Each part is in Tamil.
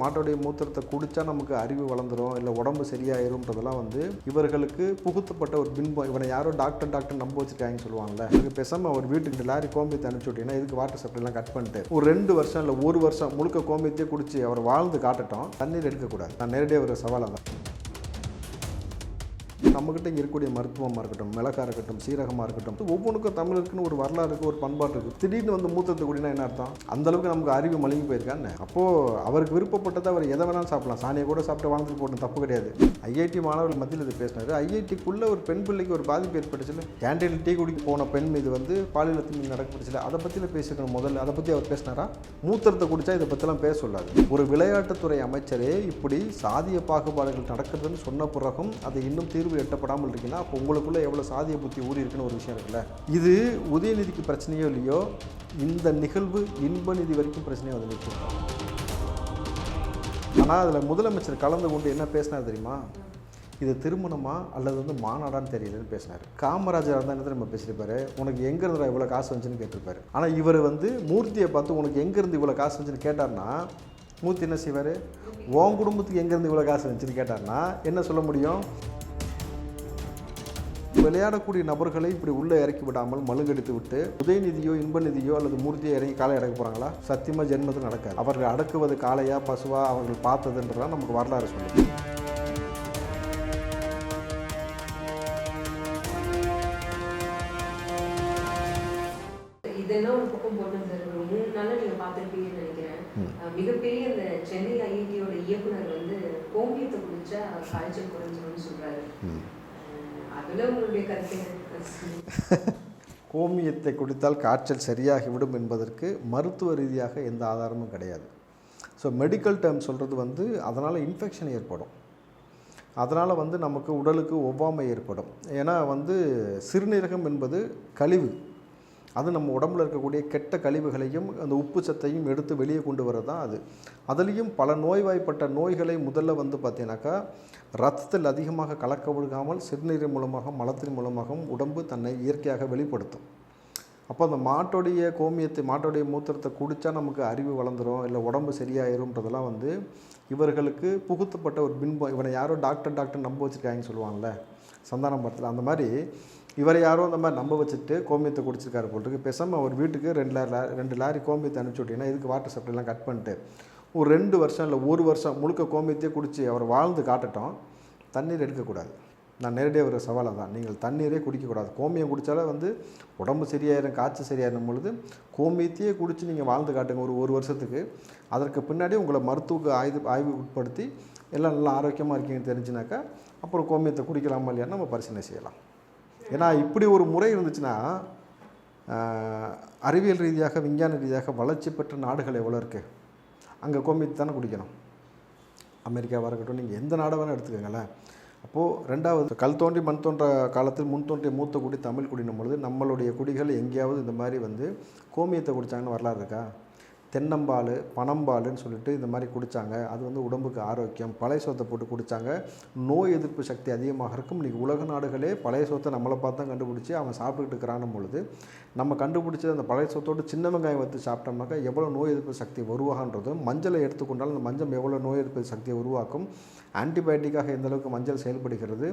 மாட்டோடைய மூத்திரத்தை குடித்தா நமக்கு அறிவு வளர்ந்துரும் இல்லை உடம்பு சரியாயிரும்ன்றதெல்லாம் வந்து இவர்களுக்கு புகுத்தப்பட்ட ஒரு பின்பம் இவனை யாரோ டாக்டர் டாக்டர் நம்ப வச்சிருக்காங்கன்னு சொல்லுவாங்கல்ல. இதுக்கு பேசாம அவர் வீட்டுக்கு லாரி கோமியத்தை அனுப்பிச்சு விட்டீங்கன்னா இதுக்கு வாட்டர் சப்ளைலாம் கட் பண்ணிட்டு ஒரு ரெண்டு வருஷம் இல்லை ஒரு வருஷம் முழுக்க கோமியத்தையே குடிச்சு அவர் வாழ்ந்து காட்டட்டும். தண்ணீர் எடுக்கக்கூடாது. நான் நேரடியாக ஒரு சவாலாக தான். நம்மக்கிட்ட இருக்கக்கூடிய மருத்துவமாக இருக்கட்டும் மிளகா இருக்கட்டும் சீரகமாக இருக்கட்டும் ஒவ்வொன்றுக்கும் தமிழருக்குன்னு ஒரு வரலாறு இருக்குது ஒரு பண்பாடு இருக்குது திடீர்னு வந்து மூத்தத்து குடினா என்ன அர்த்தம்? அந்தளவுக்கு நமக்கு அறிவு மழுங்கி போயிருக்கான்னு அப்போது அவருக்கு விருப்பப்பட்டதை அவர் எதை வேணாலும் சாப்பிடலாம். சாணியை கூட சாப்பிட்டு வாழ்ந்துட்டு போட்டு தப்பு கிடையாது. ஐஐடி மாணவர்கள் மத்தியில் இது பேசினார். ஐஐடிக்குள்ளே ஒரு பெண் பிள்ளைக்கு ஒரு பாதிப்பு ஏற்பட்டுச்சுல? கேண்டீனில் டீ குடிக்க போன பெண் மீது வந்து பாலியல் தீங்கு நடக்கப்பட்டுச்சுல அதை பற்றியில் பேசிக்கணும் முதல்ல. அதை பற்றி அவர் பேசினாரா? மூத்திரத்தை குடித்தா இதை பற்றிலாம் பேச சொல்லாது. ஒரு விளையாட்டுத்துறை அமைச்சரே இப்படி சாதிய பாகுபாடுகள் நடக்கிறதுன்னு சொன்ன பிறகும் அதை இன்னும் தீர்வு எட்டப்படாமல் இருக்குன்னா அப்போ உங்களுக்குள்ள எவ்வளோ சாதிய புத்தி ஊறி இருக்குன்னு ஒரு விஷயம் இருக்குல்ல? இது உதயநிதிக்கு பிரச்சனையோ இல்லையோ இந்த நிகழ்வு இன்ப நிதி வரைக்கும் பிரச்சனையோ வந்து நிற்கும் ஆனால் அதில் முதலமைச்சர் கலந்து கொண்டு என்ன பேசினார் தெரியுமா? இது திருமணமா அல்லது வந்து மாநாடான்னு தெரியலன்னு பேசினார். காமராஜர் இருந்தால் என்ன நம்ம பேசியிருப்பாரு? உனக்கு எங்கேருந்து இவ்வளோ காசு வந்துச்சுன்னு கேட்டிருப்பாரு. ஆனால் இவர் வந்து மூர்த்தியை பார்த்து உனக்கு எங்கேருந்து இவ்வளோ காசு வந்துச்சுன்னு கேட்டார்னா மூர்த்தி என்ன செய்வார்? உன் குடும்பத்துக்கு எங்கேருந்து இவ்வளோ காசு வந்துச்சுன்னு கேட்டார்னா என்ன சொல்ல முடியும்? விளையாடக்கூடிய நபர்களை இப்படி உள்ளே இறக்கி விடாமல் மழுங்கடித்து விட்டு உதயநிதியோ இன்ப நிதியோ அல்லது மூர்த்தியோ இறங்கி காலை அடக்க போகிறாங்களா சத்தியமாக ஜென்மத்தில் நடக்காது. அவர்கள் அடக்குவது காளையா பசுவா அவர்கள் பார்த்ததுன்றதான் நமக்கு வரலாறு சொல்லுது. இதெல்லாம் ஒரு பக்கம் போட்டு மூணு நாள்ல நீங்க பார்த்துருப்பீங்கன்னு நினைக்கிறேன். மிகப்பெரிய இந்த சென்னை ஐஐடியோட இயக்குனர் வந்து கோமியத்தை குடிச்சா காய்ச்சல் குறைஞ்சிரும்னு சொல்றாரு அஹ் அதுல உங்களுடைய கருத்து என்ன? கோமியத்தை குடித்தால் காய்ச்சல் சரியாகிவிடும் என்பதற்கு மருத்துவ ரீதியாக எந்த ஆதாரமும் கிடையாது. ஸோ மெடிக்கல் டேர்ம் சொல்கிறது வந்து அதனால் இன்ஃபெக்ஷன் ஏற்படும். அதனால் வந்து நமக்கு உடலுக்கு ஒவ்வாமை ஏற்படும். ஏன்னா வந்து சிறுநீரகம் என்பது கழிவு. அது நம்ம உடம்புல இருக்கக்கூடிய கெட்ட கழிவுகளையும் அந்த உப்பு சத்தையும் எடுத்து வெளியே கொண்டு வர்றது தான் அது. அதுலேயும் பல நோய்வாய்ப்பட்ட நோய்களை முதல்ல வந்து பார்த்தீங்கன்னாக்கா ரத்தத்தில் அதிகமாக கலக்க விழுகாமல் சிறுநீர் மூலமாக மலத்தின் மூலமாகவும் உடம்பு தன்னை இயற்கையாக வெளிப்படுத்தும். அப்போ அந்த மாட்டோடைய கோமியத்தை மாட்டோடைய மூத்திரத்தை குடித்தா நமக்கு அறிவு வளர்ந்துடும் இல்லை உடம்பு சரியாயிரும்ன்றதெல்லாம் வந்து இவர்களுக்கு புகுத்தப்பட்ட ஒரு பின்பம் இவனை யாரோ டாக்டர் டாக்டர் நம்ப வச்சுருக்காங்கன்னு சொல்லுவாங்கள்ல சந்தானம் படத்தில். அந்த மாதிரி இவரை யாரோ அந்த மாதிரி நம்ப வச்சுட்டு கோமியத்தை குடிச்சிருக்காரு போட்டுருக்கு இருக்கு. பேசாமல் அவர் வீட்டுக்கு ரெண்டு லாரி ரெண்டு லாரி கோமியத்தை அனுப்பிச்சி விட்டீங்கன்னா இதுக்கு வாட்டர் சப்ளைலாம் கட் பண்ணிட்டு ஒரு ரெண்டு வருஷம் இல்லை ஒரு வருஷம் முழுக்க கோமியத்தையே குடித்து அவர் வாழ்ந்து காட்டட்டும். தண்ணீர் எடுக்கக்கூடாது. நான் நேரடியாக ஒரு சவாலாக தான் நீங்கள் தண்ணீரே குடிக்கக்கூடாது. கோமியம் குடித்தாலே வந்து உடம்பு சரியாயிரும் காய்ச்சல் சரியாயிரும் பொழுது கோமியத்தையே குடித்து நீங்கள் வாழ்ந்து காட்டுங்க ஒரு ஒரு வருஷத்துக்கு. அதற்கு பின்னாடி உங்களை மருத்துவக்கு ஆய்வு ஆய்வு உட்படுத்தி எல்லாம் நல்லா ஆரோக்கியமாக இருக்கீங்கன்னு தெரிஞ்சுனாக்கா அப்புறம் கோமியத்தை குடிக்கலாமா இல்லையான்னு நம்ம பரிசீலனை செய்யலாம். ஏன்னா இப்படி ஒரு முறை இருந்துச்சுன்னா அறிவியல் ரீதியாக விஞ்ஞான ரீதியாக வளர்ச்சி பெற்ற நாடுகள் எவ்வளோ இருக்குது அங்கே கோமியத்தை தானே குடிக்கணும். அமெரிக்காவாக இருக்கட்டும் நீங்கள் எந்த நாடை வேணால் எடுத்துக்கோங்களேன். அப்போது ரெண்டாவது கல் தோன்றி மண் தோன்ற காலத்தில் முன் தோன்றிய மூத்த குடி தமிழ் குடினும் பொழுது நம்மளுடைய குடிகள் எங்கேயாவது இந்த மாதிரி வந்து கோமியத்தை குடித்தாங்கன்னு வரலாறு இருக்கா? தென்னம்பால் பனம்பாலுன்னு சொல்லிட்டு இந்த மாதிரி குடித்தாங்க அது வந்து உடம்புக்கு ஆரோக்கியம். பழைய சோத்தை போட்டு குடித்தாங்க நோய் எதிர்ப்பு சக்தி அதிகமாக இருக்கும். இன்றைக்கி உலக நாடுகளே பழைய சோத்தை நம்மளை பார்த்து தான் கண்டுபிடிச்சி அவன் சாப்பிட்டுக்கிட்டு இருக்கிறானும் பொழுது நம்ம கண்டுபிடிச்சது அந்த பழைய சோத்தோடு சின்ன வெங்காயம் வச்சு சாப்பிட்டோம்னாக்கா எவ்வளோ நோய் எதிர்ப்பு சக்தி உருவாகன்றதும் மஞ்சளை எடுத்துக்கொண்டால் அந்த மஞ்சள் எவ்வளோ நோய் எதிர்ப்பு சக்தியை உருவாக்கும். ஆன்டிபயோட்டிக்காக எந்தளவுக்கு மஞ்சள் செயல்படுகிறது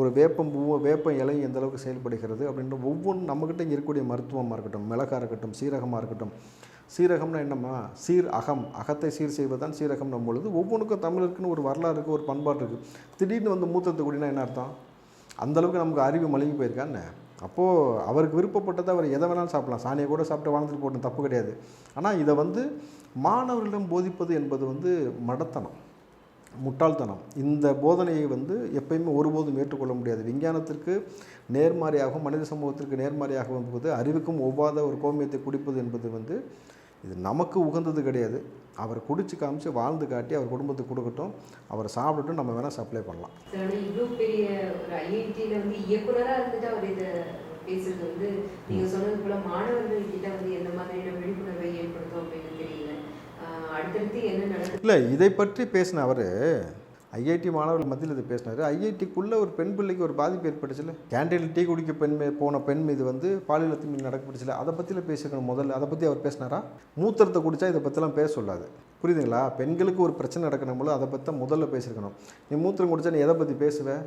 ஒரு வேப்பம் பூ வேப்பம் இலையும் எந்த அளவுக்கு செயல்படுகிறது அப்படின்ற ஒவ்வொன்றும் நம்மக்கிட்ட இங்கே இருக்கக்கூடிய மருத்துவமாக இருக்கட்டும் மிளகா இருக்கட்டும் சீரகமாக இருக்கட்டும் சீரகம்னா என்னம்மா? சீர் அகம். அகத்தை சீர் செய்வதுதான் நம் பொழுது. ஒவ்வொன்றுக்கும் தமிழருக்குன்னு ஒரு வரலாறு இருக்குது ஒரு பண்பாடு இருக்குது திடீர்னு வந்து மூத்தத்து குடினா என்ன அர்த்தம்? அந்தளவுக்கு நமக்கு அறிவு மழுங்கி போயிருக்கான்னு அப்போது அவருக்கு விருப்பப்பட்டதை அவர் எதை வேணாலும் சாப்பிடலாம். சாணியை கூட சாப்பிட்டு வாழ்ந்துட்டு போட்டோம் தப்பு கிடையாது. ஆனால் இதை வந்து மாணவர்களிடம் போதிப்பது என்பது வந்து மடத்தனம் முட்டாள்தனம். இந்த போதனையை வந்து எப்பயுமே ஒருபோதும் ஏற்றுக்கொள்ள முடியாது. விஞ்ஞானத்திற்கு நேர்மாறியாகவும் மனித சமூகத்திற்கு நேர்மாரியாகவும் என்பது அறிவுக்கும் ஒவ்வாத ஒரு கோமியத்தை குடிப்பது என்பது வந்து இது நமக்கு உகந்தது கிடையாது. அவர் குடிச்சு காமிச்சு வாழ்ந்து காட்டி அவர் குடும்பத்துக்கு கொடுக்கட்டும். அவர் சாப்பிட்டுட்டும் நம்ம வேணால் சப்ளை பண்ணலாம். சார் ஆனா இவ்வளவு பெரிய ஒரு ஐஐடியில வந்து இயக்குனரா இருந்துட்டு அவர் இதை பேசுறது வந்து நீங்க சொன்னது போல மாணவர்கள் கிட்ட வந்து எந்த மாதிரியான விழிப்புணர்வை ஏற்படுத்தும் அப்படின்னு தெரியல. அஹ் அடுத்தடுத்து என்ன நடக்குது? இல்லை இதை பற்றி பேசின அவர் ஐஐடி மாணவர்கள் மத்தியில் இது பேசினார். ஐஐடிக்குள்ளே ஒரு பெண் பிள்ளைக்கு ஒரு பாதிப்பு ஏற்பட்டுச்சுல? கேண்டீனில் டீ குடிக்க பெண் மீ- போன பெண் மீது வந்து பாலியல் அத்துமீறல் நடக்கப்பட்டுச்சுல அதை பற்றியில் பேசியிருக்கணும் முதல்ல. அதை பற்றி அவர் பேசினாரா? மூத்திரத்தை குடித்தா இதை பற்றிலாம் பேச சொல்லாது. புரியுதுங்களா? பெண்களுக்கு ஒரு பிரச்சனை நடக்கணும் போது அதை பற்றி தான் முதல்ல பேசியிருக்கணும். நீ மூத்திரம் குடிச்சா நீ எதை பற்றி பேசுவ?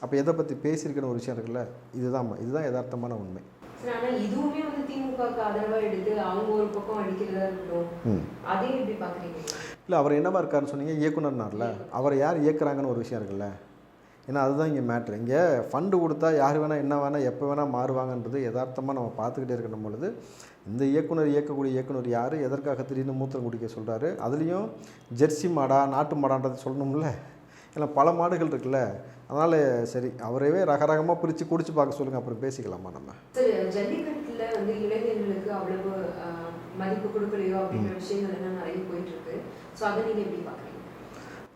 அப்போ எதை பற்றி பேசியிருக்கணும் ஒரு விஷயம் இருக்குல்ல? இதுதான் இதுதான் யதார்த்தமான உண்மை. இதுவுமே வந்து திமுகவுக்கு ஆதரவா எடுத்து அவங்க ஒரு பக்கம் அடிக்கிறதா இருக்கட்டும் ம். அதையும் எப்படி பாக்குறீங்க? இல்லை அவர் என்னவா இருக்காருன்னு சொன்னீங்க? இயக்குனர்னார்ல. அவரை யார் இயக்குறாங்கன்னு ஒரு விஷயம் இருக்குல்ல. ஏன்னா அதுதான் இங்கே மேட்ரு இங்கே ஃபண்டு கொடுத்தா யார் வேணால் என்ன வேணால் எப்போ வேணால் மாறுவாங்கன்றது யதார்த்தமாக நம்ம பார்த்துக்கிட்டே இருக்கணும் பொழுது இந்த இயக்குனர் இயக்கக்கூடிய இயக்குனர் யார் எதற்காக திடீர்னு மூத்திரம் குடிக்க சொல்கிறாரு அதுலேயும் ஜெர்சி மாடா நாட்டு மாடான்றது சொல்லணும்ல. ஏன்னா பல மாடுகள் இருக்குல்ல. அதனால் சரி அவரையே ரகரகமாக பிரித்து குடிச்சு பார்க்க சொல்லுங்கள் அப்புறம் பேசிக்கலாமா நம்ம? ஜல்லிக்கட்டுல வந்து இளைஞர்களுக்கு அவ்வளவு மதிப்பு கொடுக்கலையோ அப்படின்ற விஷயங்கள் எல்லாம் நிறைய போயிட்டு இருக்கு ஸோ அதை நீங்க எப்படி பாக்குறீங்க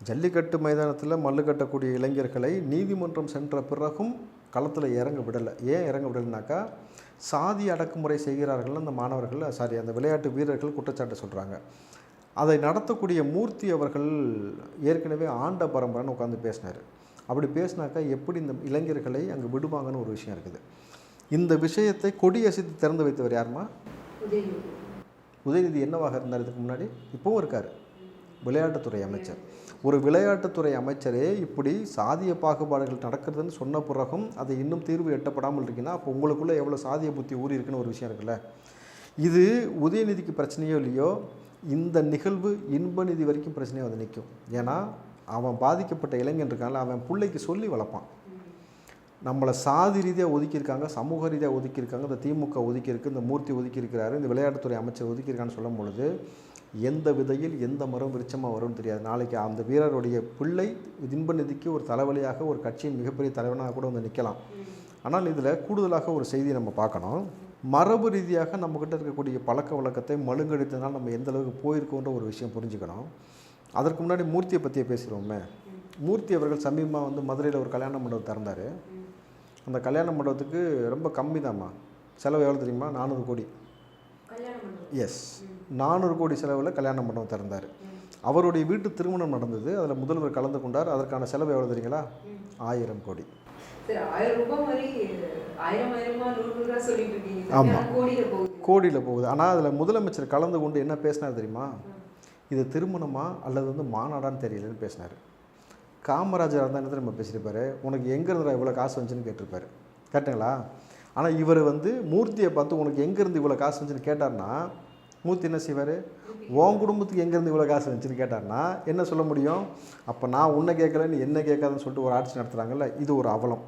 ஜல்லிக்கட்டு மைதானத்தில் மல்லு கட்டக்கூடிய இளைஞர்களை நீதிமன்றம் சென்ற பிறகும் களத்தில் இறங்க விடலை. ஏன் இறங்க விடலைனாக்கா சாதி அடக்குமுறை செய்கிறார்கள் அந்த மாணவர்கள் சாரி அந்த விளையாட்டு வீரர்கள் குற்றச்சாட்டு சொல்கிறாங்க அதை நடத்தக்கூடிய மூர்த்தி அவர்கள் ஏற்கனவே ஆண்ட பரம்பரைன்னு உட்காந்து பேசினார். அப்படி பேசினாக்கா எப்படி இந்த இளைஞர்களை அங்கே விடுவாங்கன்னு ஒரு விஷயம் இருக்குது. இந்த விஷயத்தை கொடியசைத்து திறந்து வைத்தவர் யாருமா? உதயநிதி. என்னவாக இருந்தார் இதுக்கு முன்னாடி? இப்போவும் இருக்கார். விளையாட்டுத்துறை அமைச்சர். ஒரு விளையாட்டுத்துறை அமைச்சரே இப்படி சாதிய பாகுபாடுகள் நடக்கிறதுன்னு சொன்ன பிறகும் அதை இன்னும் தீர்வு எட்டப்படாமல் இருக்குன்னா அப்போ உங்களுக்குள்ளே எவ்வளோ சாதிய புத்தி ஊறி இருக்குன்னு ஒரு விஷயம் இருக்குல்ல? இது உதயநிதிக்கு பிரச்சனையோ இல்லையோ இந்த நிகழ்வு இன்ப நிதி வரைக்கும் பிரச்சனையோ வந்து நிற்கும். ஏன்னா அவன் பாதிக்கப்பட்ட இளைஞன் இருக்கான்ல அவன் பிள்ளைக்கு சொல்லி வளர்ப்பான். நம்மளை சாதி ரீதியாக ஒதுக்கியிருக்காங்க சமூக ரீதியாக ஒதுக்கியிருக்காங்க இந்த திமுக ஒதுக்கியிருக்கு இந்த மூர்த்தி ஒதுக்கியிருக்கிறாரு இந்த விளையாட்டுத்துறை அமைச்சர் ஒதுக்கியிருக்கான்னு சொல்லும் பொழுது எந்த விதையில் எந்த மரம் விருச்சமாக வரும்னு தெரியாது. நாளைக்கு அந்த வீரருடைய பிள்ளை தின்ப நிதிக்கு ஒரு தலைவலியாக ஒரு கட்சியின் மிகப்பெரிய தலைவனாக கூட வந்து நிற்கலாம். ஆனால் இதில் கூடுதலாக ஒரு செய்தி நம்ம பார்க்கணும். மரபு ரீதியாக நம்மக்கிட்ட இருக்கக்கூடிய பழக்க வழக்கத்தை மழுங்கடித்தனால் நம்ம எந்த அளவுக்கு போயிருக்கோன்ற ஒரு விஷயம் புரிஞ்சுக்கணும். அதற்கு முன்னாடி மூர்த்தியை பற்றியே பேசுகிறோமே மூர்த்தி அவர்கள் சமீபமாக வந்து மதுரையில் ஒரு கல்யாண மண்டபம் திறந்தார். அந்த கல்யாண மண்டபத்துக்கு ரொம்ப கம்மி செலவு எவ்வளோ தெரியுமா? நானூறு கோடி. எஸ் நானூறு கோடி செலவில் கல்யாண மண்டபம் திறந்தார். அவருடைய வீட்டு திருமணம் நடந்தது. அதில் முதல்வர் கலந்து கொண்டார். அதற்கான செலவு எவ்வளோ தெரியுங்களா? ஆயிரம் கோடி. சரி ஆயிரம் ரூபாய் மாதிரி ஆயிரம் ஆயிரமா நூறு நூறா சொல்லிட்டு இருக்கீங்க. சார். ஆமா. ஆனா கோடியில போகுது. கோடியில் போகுது. ஆனால் அதில் முதலமைச்சர் கலந்து கொண்டு என்ன பேசினார் தெரியுமா? இது திருமணமா அல்லது வந்து மாநாடான்னு தெரியலன்னு பேசினார். காமராஜர் இருந்தால் என்ன நம்ம பேசியிருப்பாரு? உனக்கு எங்கேருந்து இவ்வளோ காசு வந்துச்சுன்னு கேட்டிருப்பாரு. கேட்டுங்களா? ஆனால் இவர் வந்து மூர்த்தியை பார்த்து உனக்கு எங்கேருந்து இவ்வளோ காசு வந்துச்சுன்னு கேட்டார்னா மூர்த்தி என்ன செய்வார்? உன் குடும்பத்துக்கு எங்கேருந்து இவ்வளோ காசு வந்துச்சுன்னு கேட்டார்னா என்ன சொல்ல முடியும்? அப்போ நான் உன்னை கேட்கல நீ என்ன கேட்காதுன்னு சொல்லிட்டு ஒரு ஆட்சி நடத்துகிறாங்கல்ல இது ஒரு அவலம்.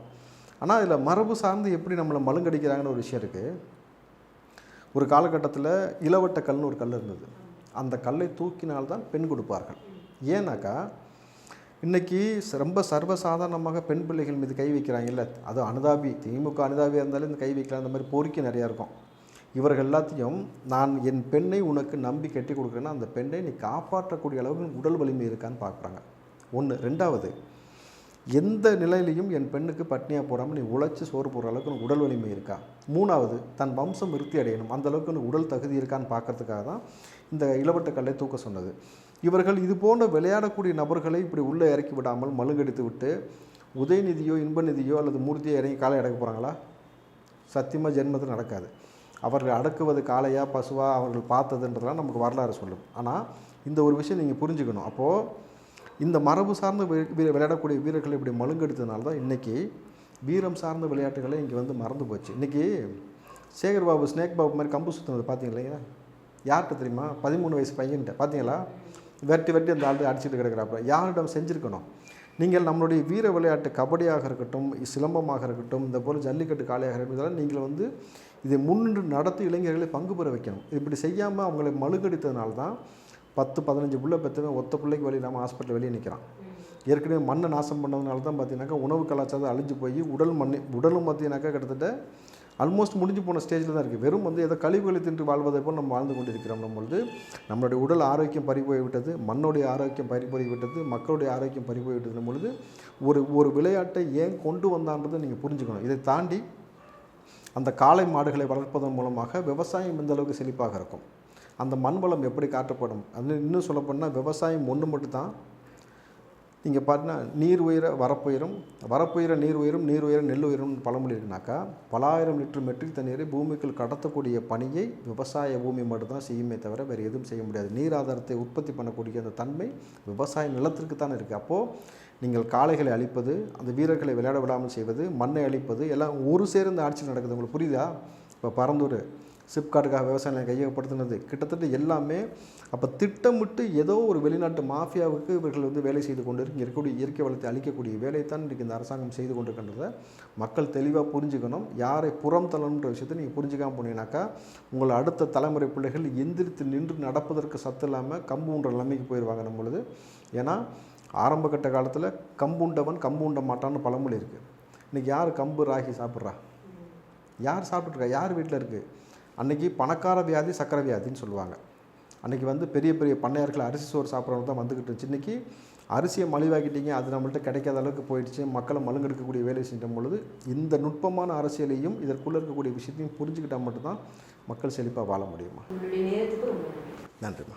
ஆனால் இதில் மரபு சார்ந்து எப்படி நம்மளை மழுங்கடிக்கிறாங்கன்னு ஒரு விஷயம் இருக்குது ஒரு காலகட்டத்தில் இளவட்ட கல்னு ஒரு கல் இருந்தது. அந்த கல்லை தூக்கினால்தான் பெண் கொடுப்பார்கள். ஏன்னாக்கா இன்றைக்கி ரொம்ப சர்வசாதாரணமாக பெண் பிள்ளைகள் மீது கை வைக்கிறாங்கல்ல. அது அனுதாபி திமுக அனுதாபியாக இருந்தாலும் இந்த கை வைக்கலாம் அந்த மாதிரி பொறுக்கி நிறையா இருக்கும். இவர்கள் எல்லாத்தையும் நான் என் பெண்ணை உனக்கு நம்பி கட்டி கொடுக்குறேன்னா அந்த பெண்ணை நீ காப்பாற்றக்கூடிய அளவுக்கு உடல் வலிமை இருக்கான்னு பார்க்குறாங்க. ஒன்று ரெண்டாவது எந்த நிலையிலையும் என் பெண்ணுக்கு பட்னியாக போடாமல் நீ உழைச்சி சோறு போடுற அளவுக்கு உனக்கு உடல் வலிமை இருக்கா? மூணாவது தன் வம்சம் விருத்தி அடையணும். அந்த அளவுக்கு உனக்கு உடல் தகுதி இருக்கான்னு பார்க்கறதுக்காக தான் இந்த இளவட்ட கல்லை தூக்க சொன்னது. இவர்கள் இது போன்ற விளையாடக்கூடிய நபர்களை இப்படி உள்ளே இறக்கி விடாமல் மழுங்கடித்து விட்டு உதயநிதியோ இன்பநிதியோ அல்லது மூர்த்தியோ இறங்கி காலை அடக்க போகிறாங்களா சத்தியமாக ஜென்மத்தில் நடக்காது. அவர்கள் அடக்குவது காளையா பசுவா அவர்கள் பார்த்ததுன்றதெல்லாம் நமக்கு வரலாறு சொல்லும். ஆனால் இந்த ஒரு விஷயம் நீங்கள் புரிஞ்சுக்கணும். அப்போது இந்த மரபு சார்ந்த விளையாடக்கூடிய வீரர்கள் இப்படி மழுங்கெடுத்ததுனால தான் இன்றைக்கி வீரம் சார்ந்த விளையாட்டுகளை இங்கே வந்து மறந்து போச்சு. இன்றைக்கி சேகர் பாபு ஸ்னேக் பாபு மாதிரி கம்பு சுற்றுனது பார்த்தீங்க இல்லைங்களா? யார்கிட்ட தெரியுமா? பதிமூணு வயசு பையன்கிட்ட. பார்த்தீங்களா? வெட்டி வெட்டி அந்த ஆள் அடிச்சுட்டு கிடக்கிறாப்புல. யாரிடம் செஞ்சுருக்கணும்? நீங்கள் நம்மளுடைய வீர விளையாட்டு கபடியாக இருக்கட்டும் சிலம்பமாக இருக்கட்டும் இந்த போல் ஜல்லிக்கட்டு காளையாக இருக்கட்டும் இதெல்லாம் நீங்கள் வந்து இதை முன்னின்று நடத்தி இளைஞர்களை பங்கு பெற வைக்கணும். இப்படி செய்யாமல் அவங்களை மழுகடித்ததுனால தான் பத்து பதினஞ்சு புள்ள பெற்றவன் ஒத்த பிள்ளைக்கு வழி இல்லாமல் ஹாஸ்பிட்டல் வெளியே நிற்கிறான் ஏற்கனவே மண்ணை நாசம் பண்ணதுனால தான் பார்த்தீங்கன்னாக்கா உணவு கலாச்சாரம் அழிஞ்சு போய் உடல் மண் உடலும் பார்த்தீங்கன்னாக்கா கிட்டத்தட்ட ஆல்மோஸ்ட் முடிஞ்சு போன ஸ்டேஜில் தான் இருக்குது வெறும் வந்து ஏதோ கழிவுகளை தின்று வாழ்வதை போல் நம்ம வாழ்ந்து கொண்டிருக்கிறோம். பொழுது நம்மளுடைய உடல் ஆரோக்கியம் பறி மண்ணுடைய ஆரோக்கியம் பறி மக்களுடைய ஆரோக்கியம் பறி பொழுது ஒரு ஒரு விளையாட்டை ஏன் கொண்டு வந்தான்றதை நீங்கள் புரிஞ்சுக்கணும். இதை தாண்டி அந்த காளை மாடுகளை வளர்ப்பதன் மூலமாக விவசாயம் எந்த அளவுக்கு செழிப்பாக இருக்கும்? அந்த மண் வளம் எப்படி காட்டப்படும்? அது இன்னும் சொல்லப்போனால் விவசாயம் ஒன்று மட்டும்தான் இங்கே பார்த்தீங்கன்னா நீர் உயர வரப்புயரும் வரப்புயர நீர் உயரும் நீர் உயர நெல் உயரும் பழமொழி இருக்குனாக்கா பலாயிரம் லிட்டர் மெட்ரிக் தண்ணீரை பூமிக்குள் கடத்தக்கூடிய பணியை விவசாய பூமி மட்டும்தான் செய்யுமே தவிர வேறு எதுவும் செய்ய முடியாது. நீர் ஆதாரத்தை உற்பத்தி பண்ணக்கூடிய அந்த தன்மை விவசாய நிலத்திற்கு தான் இருக்குது அப்போது நீங்கள் காளைகளை அழிப்பது அந்த வீரர்களை விளையாட விடாமல் செய்வது மண்ணை அழிப்பது எல்லாம் ஒரு சேர்ந்து ஆட்சி நடக்குது. உங்களுக்கு புரியுதா? இப்போ பரந்தூர் சிப்காட்டுக்காக விவசாயிகளை கையகப்படுத்தினது. கிட்டத்தட்ட எல்லாமே அப்போ திட்டமிட்டு ஏதோ ஒரு வெளிநாட்டு மாஃபியாவுக்கு இவர்கள் வந்து வேலை செய்து கொண்டு இங்கே இருக்கக்கூடிய இயற்கை வளத்தை அளிக்கக்கூடிய வேலையை தான் இன்றைக்கி இந்த அரசாங்கம் செய்து கொண்டிருக்கின்றதை மக்கள் தெளிவாக புரிஞ்சுக்கணும். யாரை புறம் தள்ளணுன்ற விஷயத்தை நீங்கள் புரிஞ்சுக்காமல் போனீங்கன்னாக்கா உங்களை அடுத்த தலைமுறை பிள்ளைகள் எந்திரித்து நின்று நடப்பதற்கு சத்து இல்லாமல் கம்புன்ற நிலைமைக்கு போயிடுவாங்க நம்ம பொழுது. ஏன்னா ஆரம்ப கட்ட காலத்தில் கம்புண்டவன் கம்பு உண்ட மாட்டான்னு பழமொழி இருக்குது இன்றைக்கி யார் கம்பு ராகி சாப்பிட்றா? யார் சாப்பிட்ருக்கா? யார் வீட்டில் இருக்குது அன்றைக்கி பணக்கார வியாதி சக்கரை வியாதின்னு சொல்லுவாங்க. அன்றைக்கி வந்து பெரிய பெரிய பண்ணையார்கள் அரிசி சோறு சாப்பிட்றவங்க தான் வந்துக்கிட்டு இருந்துச்சு. இன்றைக்கி அரிசியை மலிவாக்கிட்டீங்க அது நம்மள்ட்ட கிடைக்காத அளவுக்கு போயிடுச்சு. மக்களை மழுங்கெடுக்கக்கூடிய வேலை செஞ்ச பொழுது இந்த நுட்பமான அரசியலையும் இதற்குள்ளே இருக்கக்கூடிய விஷயத்தையும் புரிஞ்சுக்கிட்டால் மட்டும்தான் மக்கள் செழிப்பாக வாழ முடியுமா? நன்றிம்மா.